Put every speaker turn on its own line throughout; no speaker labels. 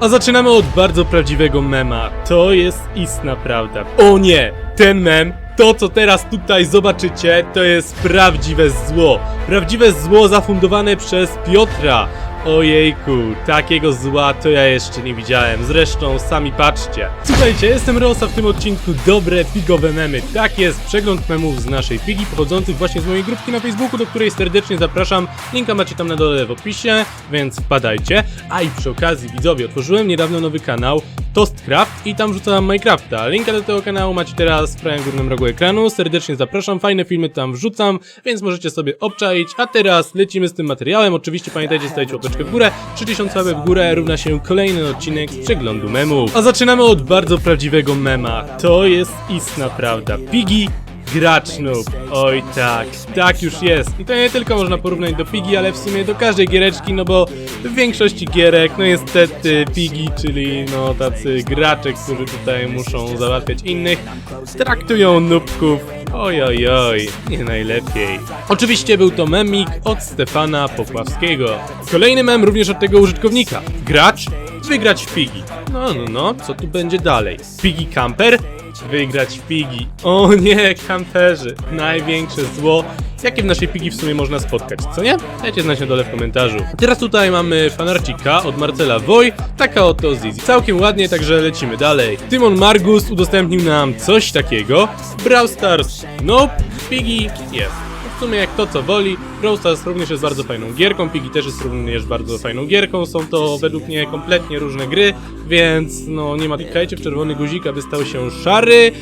A zaczynamy od bardzo prawdziwego mema. To jest istna prawda. O nie! Ten mem, to co teraz tutaj zobaczycie, to jest prawdziwe zło. Prawdziwe zło zafundowane przez Piotra. Ojejku, takiego zła to ja jeszcze nie widziałem. Zresztą sami patrzcie. Słuchajcie, jestem Rosa w tym odcinku dobre figowe memy. Tak jest, przegląd memów z naszej figi pochodzących właśnie z mojej grupki na Facebooku, do której serdecznie zapraszam. Linka macie tam na dole w opisie, więc wpadajcie. A i przy okazji, widzowie, otworzyłem niedawno nowy kanał Toastcraft i tam wrzucam Minecrafta. Linka do tego kanału macie teraz w prawym górnym rogu ekranu. Serdecznie zapraszam, fajne filmy tam wrzucam, więc możecie sobie obczaić. A teraz lecimy z tym materiałem. Oczywiście pamiętajcie, stawić łapeczkę w górę. 3000 łapek w górę równa się kolejny odcinek z przeglądu memów. A zaczynamy od bardzo prawdziwego mema. To jest istna prawda. Pigi Gracz noob. Oj tak, tak już jest. I to nie tylko można porównać do Pigi, ale w sumie do każdej giereczki, no bo w większości gierek, no niestety Pigi, czyli no tacy gracze, którzy tutaj muszą załatwiać innych, traktują nubków oj oj oj, nie najlepiej. Oczywiście był to memik od Stefana Popławskiego. Kolejny mem również od tego użytkownika. Gracz, wygrać w Pigi. No, no, no, co tu będzie dalej? Pigi Camper? Wygrać Pigi. O nie, kamperzy. Największe zło, jakie w naszej Pigi w sumie można spotkać, co nie? Dajcie znać na dole w komentarzu. Teraz tutaj mamy fanarcika od Marcela Woj, taka oto Zizi. Całkiem ładnie, także lecimy dalej. Tymon Margus udostępnił nam coś takiego. Brawl Stars, nope, Pigi jest. W sumie jak to co woli, Brawl Stars również jest bardzo fajną gierką, Pigi też jest również bardzo fajną gierką, są to według mnie kompletnie różne gry, więc no nie ma klikajcie w czerwony guzik, aby stał się szary,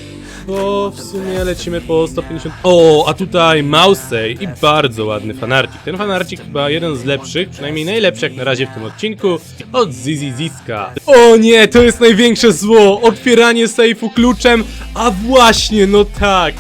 bo w sumie lecimy po 150... O, a tutaj Mousej i bardzo ładny fanarcik. Ten fanarcik chyba jeden z lepszych, przynajmniej najlepszy jak na razie w tym odcinku, od Zizi Ziska. O nie, to jest największe zło! Otwieranie sejfu kluczem, a właśnie, no tak!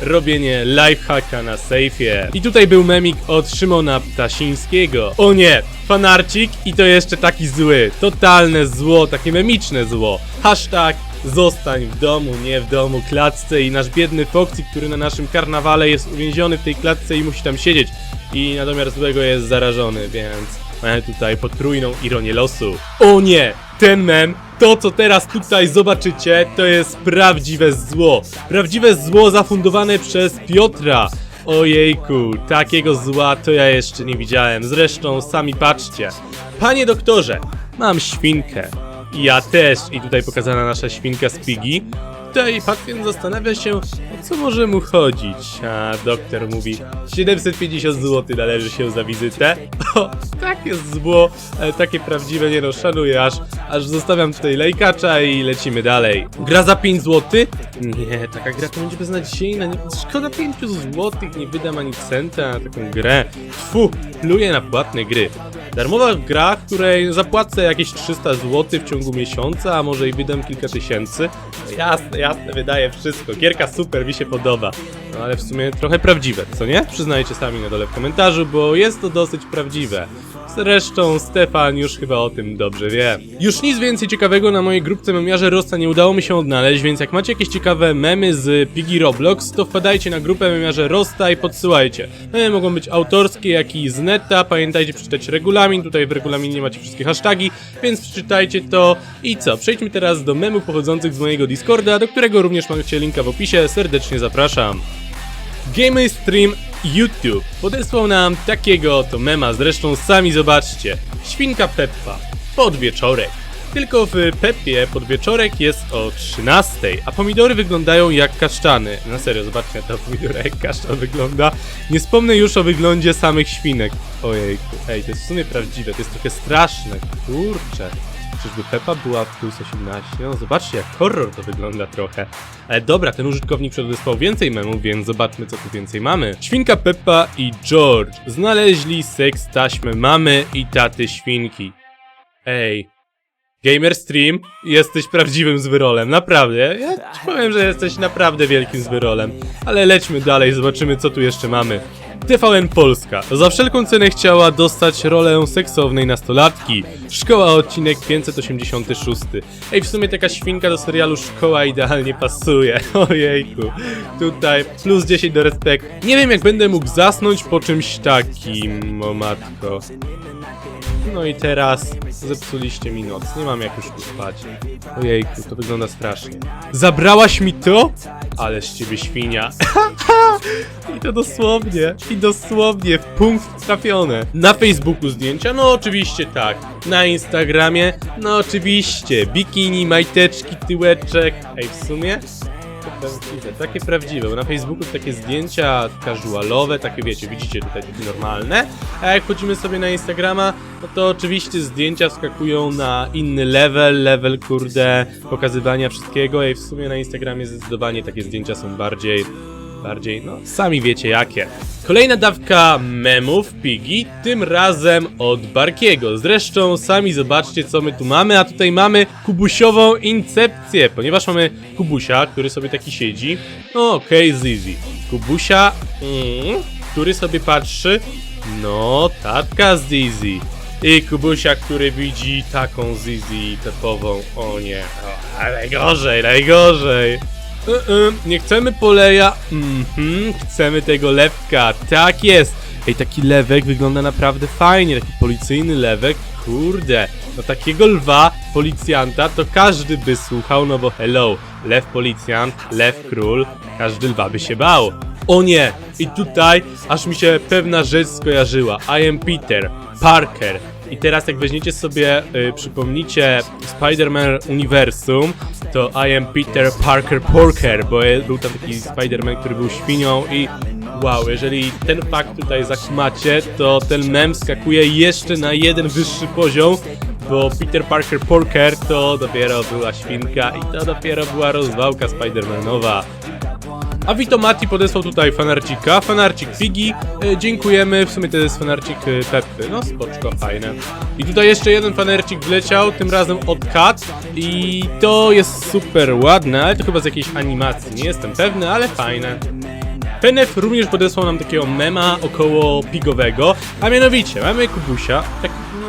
Robienie lifehacka na sejfie. I tutaj był memik od Szymona Ptasińskiego. O nie, fanarcik i to jeszcze taki zły. Totalne zło, takie memiczne zło. Hashtag zostań w domu, nie w domu, klatce i nasz biedny Foxy, który na naszym karnawale jest uwięziony w tej klatce i musi tam siedzieć. I na domiar złego jest zarażony, więc mamy tutaj potrójną ironię losu. O nie, ten mem to, co teraz tutaj zobaczycie, to jest prawdziwe zło. Prawdziwe zło zafundowane przez Piotra. Ojejku, takiego zła to ja jeszcze nie widziałem. Zresztą sami patrzcie. Panie doktorze, mam świnkę. Ja też. I tutaj pokazana nasza świnka z Pigi. Tutaj pacjent zastanawia się, co może mu chodzić. A doktor mówi, 750 zł należy się za wizytę. O, takie zło, ale takie prawdziwe, nie no, szanuję aż, aż zostawiam tutaj lejkacza i lecimy dalej. Gra za 5 zł? Nie, taka gra to będzie beznadziejna, nie, szkoda 5 zł, nie wydam ani centa na taką grę. Fu, pluję na płatne gry. Darmowa gra, której zapłacę jakieś 300 zł w ciągu miesiąca, a może i wydam kilka tysięcy. Jasne, jasne, wydaje wszystko. Gierka super, mi się podoba. No ale w sumie trochę prawdziwe, co nie? Przyznajcie sami na dole w komentarzu, bo jest to dosyć prawdziwe. Zresztą Stefan już chyba o tym dobrze wie. Już nic więcej ciekawego na mojej grupce memiarze Rosta nie udało mi się odnaleźć, więc jak macie jakieś ciekawe memy z Piggy Roblox, to wpadajcie na grupę memiarze Rosta i podsyłajcie. Memy mogą być autorskie, jak i z neta, pamiętajcie przeczytać regulamin, tutaj w regulaminie macie wszystkie hasztagi, więc przeczytajcie to. I co, przejdźmy teraz do memów pochodzących z mojego Discorda, do którego również macie linka w opisie, serdecznie zapraszam. Gamer Stream YouTube podesłał nam takiego oto mema, zresztą sami zobaczcie. Świnka Peppa. Podwieczorek. Tylko w Peppie podwieczorek jest o 13, a pomidory wyglądają jak kaszczany. Na serio, zobaczcie na to pomidora jak kaszczan wygląda. Nie wspomnę już o wyglądzie samych świnek. Ojejku, ej, to jest w sumie prawdziwe, to jest trochę straszne. Kurczę. Czyżby Peppa była w plus 18? No zobaczcie, jak horror to wygląda trochę. Ale dobra, ten użytkownik przedwysłał więcej memów, więc zobaczmy co tu więcej mamy. Świnka Peppa i George znaleźli seks taśmę mamy i taty świnki. Ej. Gamer Stream, jesteś prawdziwym zwyrolem, naprawdę. Ja ci powiem, że jesteś naprawdę wielkim zwyrolem. Ale lećmy dalej, zobaczymy co tu jeszcze mamy. TVN Polska za wszelką cenę chciała dostać rolę seksownej nastolatki. Szkoła odcinek 586. Ej, w sumie taka świnka do serialu Szkoła idealnie pasuje. Ojejku. Tutaj plus 10 do respekt. Nie wiem jak będę mógł zasnąć po czymś takim, o matko. No i teraz zepsuliście mi noc. Nie mam jak już tu spać. Ojejku, to wygląda strasznie. Zabrałaś mi to? Ale z ciebie świnia. I to dosłownie, i dosłownie w punkt trafione. Na Facebooku zdjęcia? No oczywiście tak. Na Instagramie? No oczywiście. Bikini, majteczki, tyłeczek. Ej, w sumie prawdziwe, takie prawdziwe, bo na Facebooku takie zdjęcia casualowe, takie wiecie, widzicie tutaj normalne, a jak wchodzimy sobie na Instagrama, no to oczywiście zdjęcia wskakują na inny level, level kurde pokazywania wszystkiego. I w sumie na Instagramie zdecydowanie takie zdjęcia są bardziej bardziej, no sami wiecie jakie. Kolejna dawka memów Pigi, tym razem od Barkiego. Zresztą sami zobaczcie co my tu mamy, a tutaj mamy kubusiową incepcję, ponieważ mamy Kubusia, który sobie taki siedzi. No okej, Zizi. Kubusia, mm, który sobie patrzy. No, tatka Zizi. I Kubusia, który widzi taką Zizi typową. O nie, o, najgorzej, najgorzej. Y, y, nie chcemy poleja. Mhm, chcemy tego lewka. Tak jest. Ej, taki lewek wygląda naprawdę fajnie. Taki policyjny lewek. Kurde. No takiego lwa, policjanta, to każdy by słuchał, no bo hello. Lew policjant, lew król. Każdy lwa by się bał. O nie! I tutaj aż mi się pewna rzecz skojarzyła. I am Peter Parker. I teraz jak weźmiecie sobie, y, przypomnicie Spider-Man Uniwersum, to I am Peter Parker Porker, bo był tam taki Spider-Man, który był świnią i wow, jeżeli ten fakt tutaj zakumacie, to ten mem skakuje jeszcze na jeden wyższy poziom, bo Peter Parker Porker to dopiero była świnka i to dopiero była rozwałka Spider-Manowa. A Vito Mati podesłał tutaj fanarcika, fanarcik Figi, e, dziękujemy, w sumie to jest fanarcik e, Peppy, no spoczko, fajne. I tutaj jeszcze jeden fanercik wleciał, tym razem od Kat. I to jest super ładne, ale to chyba z jakiejś animacji, nie jestem pewny, ale fajne. Penef również podesłał nam takiego mema około pigowego, a mianowicie mamy Kubusia, tak no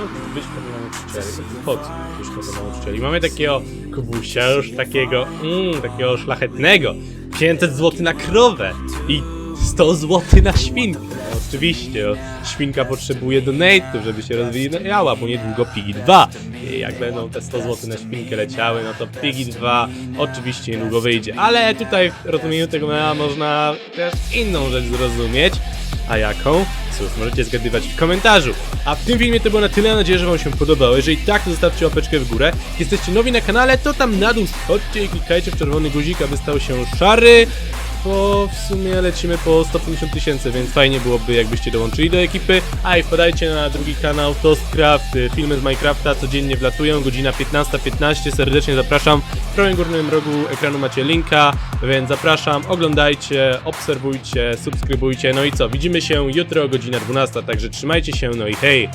nauczycieli, po co być do nauczycieli? Mamy takiego Kubusia już takiego, mm, takiego szlachetnego, 500 zł na krowę i 100 zł na świnkę. No, oczywiście, świnka potrzebuje donate'ów, żeby się rozwijała, bo niedługo Pigi 2. I jak będą te 100 zł na świnkę leciały, no to Pigi 2 oczywiście niedługo wyjdzie. Ale tutaj w rozumieniu tego mema można też inną rzecz zrozumieć. A jaką? Cóż, możecie zgadywać w komentarzu. A w tym filmie to było na tyle, mam nadzieję, że wam się podobało. Jeżeli tak, to zostawcie łapeczkę w górę. Jak jesteście nowi na kanale, to tam na dół schodźcie i klikajcie w czerwony guzik, aby stał się szary. Bo w sumie lecimy po 150 tysięcy, więc fajnie byłoby jakbyście dołączyli do ekipy. A i wpadajcie na drugi kanał Toastcraft, y, filmy z Minecrafta codziennie wlatują, godzina 15.15, serdecznie zapraszam. W prawym górnym rogu ekranu macie linka, więc zapraszam, oglądajcie, obserwujcie, subskrybujcie, no i co, widzimy się jutro o godzina 12, także trzymajcie się, no i hej!